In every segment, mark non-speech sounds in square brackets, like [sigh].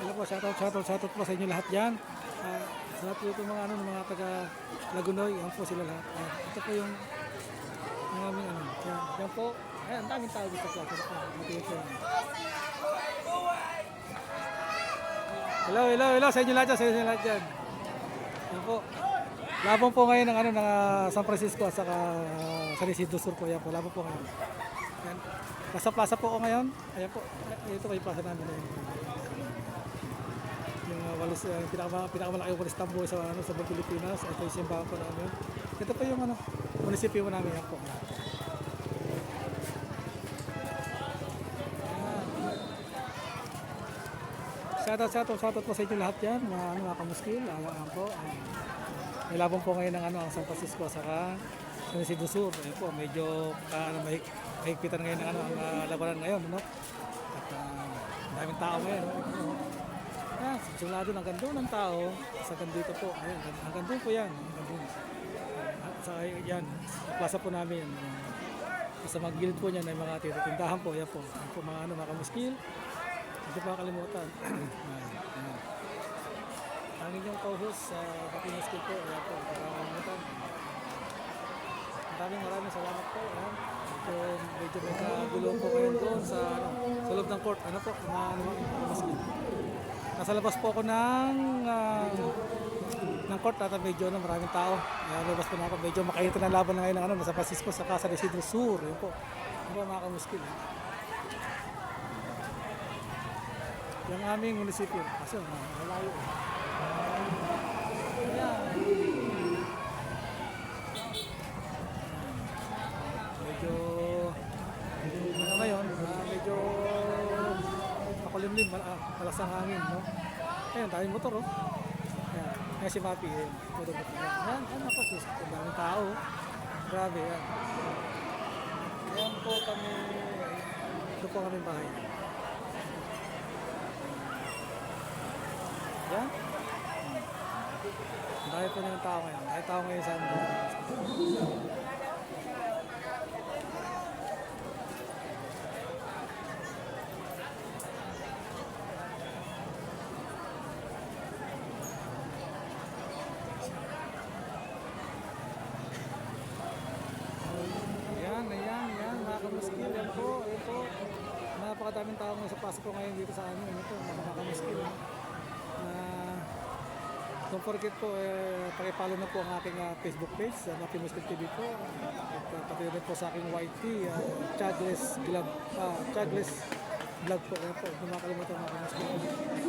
Hello po, shoutout, shoutout, shoutout po sa inyo lahat dyan. Uh, sa lahat po mga, ano, mga taga Lagunoy, yan po sila lahat. Ayan, ito po yung ang aming ano. Yan, yan po. Ayan, ang daming tao dito po. Yan. Hello, hello, hello sa inyo lahat dyan, sa inyo lahat dyan. Yan po. Labong po ngayon ng ano ng ah, San Francisco at saka uh, San Isidro Sur po yan po. Labong po ngayon. Yan. Nasa plaza po ako ngayon. Ayan po. Ay, Ito po yung plaza namin. Ayan. Yung uh, walis, uh, pinaka, pinakamalaki walis tambo sa, ano, sa Pilipinas. Ito yung simbahan po namin. Ito po yung ano, munisipyo namin. Yan po. Shoutout, shoutout, shoutout po sa inyo lahat yan, mga, ano, mga kamuskil, ayan po. Ayan. May labong po ngayon ng ano, ang San Francisco, saka San Isidro Sur. Ayan po, medyo uh, ano, mahig, mahigpitan ngayon ng ano, ang uh, labanan ngayon. No? At uh, daming tao ngayon. No? Ayan, simula doon, hanggang doon ang tao, sa hanggang dito po. Ayan, hanggang doon po yan. Hanggang doon. At sa yan, plaza po namin. Sa mga gilid po niyan ay mga tindahan po. Yan po. Yan po mga ano, mga kamuskil. Hindi pa kalimutan. [clears throat] Ang inyong co-host sa Happiness Skill po. Ayan po. Hindi pa kalimutan. Maraming maraming salamat po. Ayan. Ito, medyo may kagulong po kayo doon sa, ano, sa loob ng court. Ano po? Mga ano, skill. Nasa labas po ako ng ah, ng court at medyo na maraming tao. Ayan, labas po na ako. Medyo makainit na laban na ngayon ng ano, nasa Francisco sa Casa de Isidro Sur. Yun po. Yun po mga kamuskil. Yung aming munisipyo. Kasi uh, malayo. eh. Ayan. Medyo ano ngayon, ah, medyo makulimlim, mal malakas ang hangin, no? Ayun, daming motor, oh. Ayan, ayan si Mapi, eh. Motor motor. Ayan, ayan ako, sus, ang daming tao. Grabe, yan. Ayan po kami, ito po kami bahay. Yan. Ang dami po ng tao ngayon. May tao ngayon sa amin. Ayan, ayan, ayan, mga kamuskil, yan po, yan po. Napakadaming tao ngayon sa pasok ko ngayon dito sa amin, ito, mga kamuskil. Ah, don't forget po, eh, pakipollow na po ang aking ah, Facebook page, uh, Muskil TV po. At uh, pati rin po sa aking YT, uh, Chagless Vlog, ah, Chagless Vlog po. Ayan po, hindi makakalimutan mga kamuskil.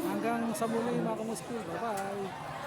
Hanggang sa muli mga kamuskil, bye-bye!